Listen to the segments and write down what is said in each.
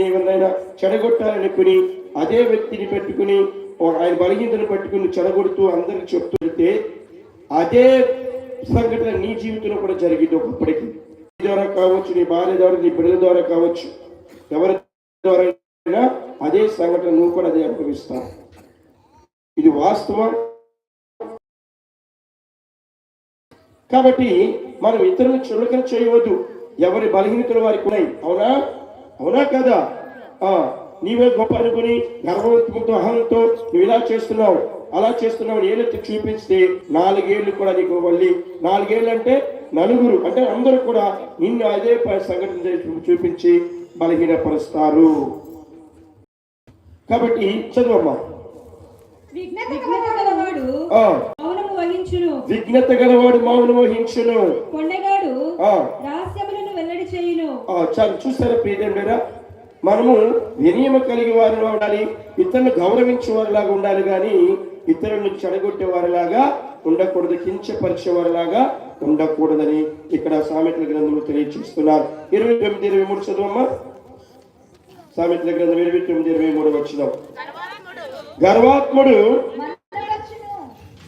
ఎవరినైనా చెడగొట్టాలనుకుని అదే వ్యక్తిని పెట్టుకుని ఆయన బలహీనతను పట్టుకుని చెడగొడుతూ అందరికి చెప్తుంటే అదే సంఘటన నీ జీవితంలో కూడా జరిగింది ఒకప్పటికి. నీ ద్వారా కావచ్చు నీ భార్య ద్వారా నీ బిడ్డల ద్వారా కావచ్చు. ఎవరి ద్వారా అదే సంఘటన నువ్వు కూడా అదే అనుభవిస్తావు. ఇది వాస్తవం. కాబట్టి మనం ఇతరులను చులకన చేయవద్దు. ఎవరి బలహీనతలు వారికి ఉన్నాయి. అవునా? అవునా కదా? ఆ నీవే గొప్ప అనుకుని గర్వవంతంతో అహంతో నువ్వు ఇలా చేస్తున్నావు అలా చేస్తున్నావు ఏలెత్తి చూపిస్తే నాలుగేళ్ళు కూడా నీకు మళ్ళీ నాలుగేళ్ళు అంటే నలుగురు అంటే అందరూ కూడా నిన్ను అదే సంఘటన చూపించి బలహీనపరుస్తారు. కాబట్టి చదువమ్మా. విఘ్నత గలవాడు మౌనం వహించును. కొండగాడు ఆ రహస్యములను వెల్లడి చేయును ఆ, చాలు చూసారా ప్రియదేవుడారా? మనము వినియమ కలిగి వారిలో ఉండాలి ఇతరులను గౌరవించే వారిలాగా ఉండాలి కానీ ఇతరులను చెడగొట్టే వారిలాగా ఉండకూడదు కించపరిచే వారిలాగా ఉండకూడదని ఇక్కడ సామెతల గ్రంథంలో తెలియజేస్తున్నారు ఇరవై తొమ్మిది ఇరవై మూడు చదువమ్మా. సామెతల గ్రంథం ఇరవై తొమ్మిది ఇరవై మూడు వచ్చిన. గర్వాత్ముడు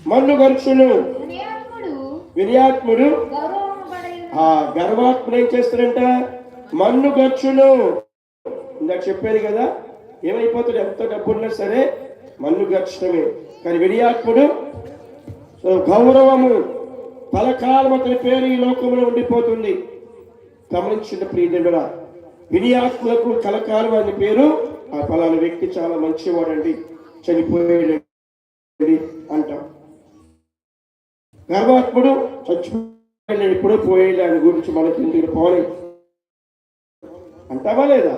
మన్ను గరుచును. వినయాత్ముడు గర్వాత్ముడు ఏం చేస్తాడంట? మన్ను గచ్చును. ఇందాక చెప్పాను కదా ఏమైపోతాడు ఎంత డబ్బున్నా సరే మన్ను గచ్చడమే. కానీ విడియాత్ముడు గౌరవము పలకాలం అతని పేరు ఈ లోకంలో ఉండిపోతుంది. గమనించిన ప్రియజనుడా వినియాత్ములకు కలకాలం అనే పేరు ఆ ఫలానా వ్యక్తి చాలా మంచివాడండి. చనిపోయాడు అంటాం. గర్వాత్ముడు చచ్చిపోయాడు ఇప్పుడు పోయాడు. ఆయన గురించి మనకి ఎందుకు అంటావా లేదా?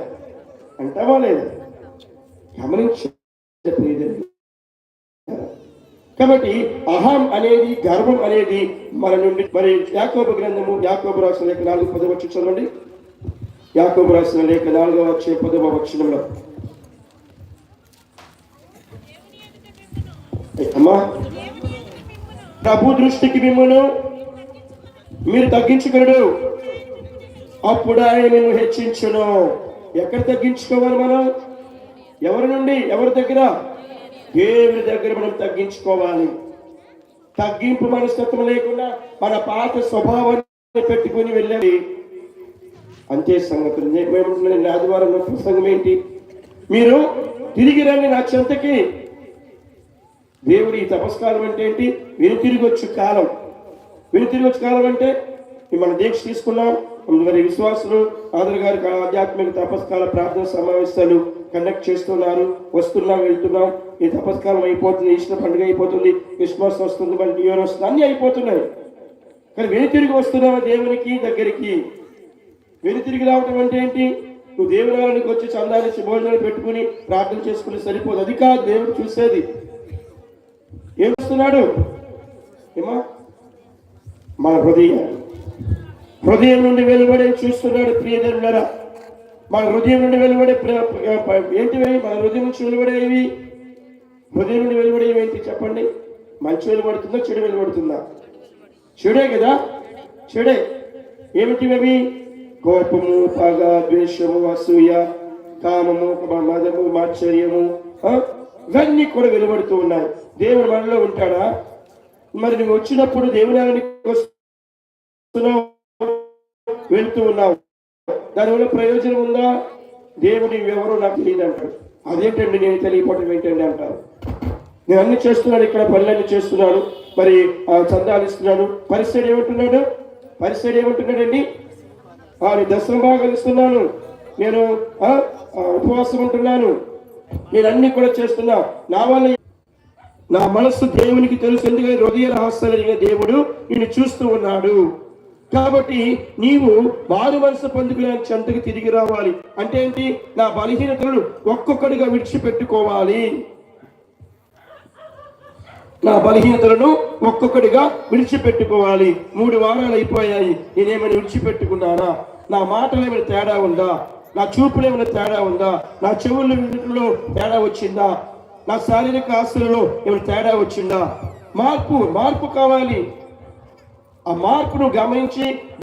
అంటావా లేదా? గమనించ కాబట్టి అహం అనేది గర్వం అనేది మన నుండి మరి యాకోబు గ్రంథము యాకోబు రాసిన లేఖ నాలుగు పదవ చూడండి చదవండి. యాకోబు రాసిన లేఖ నాలుగవ వచ్చే పదవ వచనంలో. అమ్మా ప్రభు దృష్టికి మిమ్మను మీరు తగ్గించుకున్నాడు అప్పుడు ఆయన నిన్ను హెచ్చించును. ఎక్కడ తగ్గించుకోవాలి మనం? ఎవరి నుండి? ఎవరి దగ్గర? దేవుని దగ్గర మనం తగ్గించుకోవాలి. తగ్గింపు మనస్తత్వం లేకుండా మన పాత స్వభావాన్ని పెట్టుకుని వెళ్ళాలి అంతే సంగతులు. నేను ఆదివారం ప్రసంగం ఏంటి? మీరు తిరిగి రండి నా చెంతకి. దేవుడి ఈ తపస్కాలం అంటే ఏంటి? వెనుతిరిగొచ్చు కాలం. వెనుతిరిగొచ్చు కాలం అంటే మిమ్మల్ని మన దీక్ష తీసుకున్నాం మరి విశ్వాసులు ఆదర్ గారి ఆధ్యాత్మిక తపస్కాల ప్రార్థన సమావేశాలు కండక్ట్ చేస్తున్నారు. వస్తున్నాం వెళ్తున్నాం. ఈ తపస్కాలం అయిపోతుంది. ఇష్ట పండుగ అయిపోతుంది. క్రిస్మస్ వస్తుంది. మళ్ళీ న్యూ ఇయర్ వస్తుంది. అన్నీ అయిపోతున్నాయి. కానీ వెనుతిరిగి వస్తున్నావు దేవునికి దగ్గరికి? వెనుతిరిగి రావటం అంటే ఏంటి? నువ్వు దేవురానికి వచ్చి చందాలిచ్చి భోజనాలు పెట్టుకుని ప్రార్థన చేసుకుని సరిపోదు. అది కాదు. దేవుడు చూసేది. ఏం వస్తున్నాడు ఏమా మన హృదయం హృదయం నుండి వెలువడే చూస్తున్నాడు ప్రియదేవులరా. మన హృదయం నుండి వెలువడే ఏంటివి? మన హృదయం నుంచి వెలువడేవి? హృదయం నుండి వెలువడేవి ఏంటి చెప్పండి? మంచి వెలువడుతుందా చెడు వెలువడుతుందా? చెడే కదా? చెడే. ఏమిటి అవి? కోపము పగ ద్వేషము అసూయ కామము మదము మాశ్చర్యము ఇవన్నీ కూడా వెలువడుతూ ఉన్నాయి. దేవుడు మనలో ఉంటాడా? మరి నువ్వు వచ్చినప్పుడు దేవుని వస్తున్నావు? వెళ్తూ ఉన్నావు. దానివల్ల ప్రయోజనం ఉందా? దేవుడు ఎవరు నాకు తెలియదు అంటాడు అదేంటండి నేను తెలియకపోవడం ఏంటండి అంటారు. నేను అన్ని చేస్తున్నాను ఇక్కడ పనులన్నీ చేస్తున్నాను మరి ఆ చందాలు ఇస్తున్నాను. పరిస్థితి ఏమంటున్నాడు? పరిస్థితి ఏమంటున్నాడండి? ఆ నేను దర్శనం బాగా ఇస్తున్నాను. నేను ఉపవాసం ఉంటున్నాను. నేను అన్ని కూడా చేస్తున్నా. నా వల్ల నా మనస్సు దేవునికి తెలుసు ఎందుకంటే హృదయ రహస్యాలు దేవుడు నేను చూస్తూ ఉన్నాడు. కాబట్టి నీవు వారు మనసు పొందుకునే చెంతకు తిరిగి రావాలి. అంటే ఏంటి? నా బలహీనతలను ఒక్కొక్కడిగా విడిచిపెట్టుకోవాలి. నా బలహీనతలను ఒక్కొక్కటిగా విడిచిపెట్టుకోవాలి. మూడు వారాలు అయిపోయాయి. నేనేమైనా విడిచిపెట్టుకున్నానా? నా మాటలు ఏమైనా తేడా ఉందా? నా చూపులు ఏమైనా తేడా ఉందా? నా చెవుల్లో తేడా వచ్చిందా? నా శారీరక ఆస్తులలో ఏమైనా తేడా వచ్చిందా? మార్పు మార్పు కావాలి. ఆ మార్పును గమనించి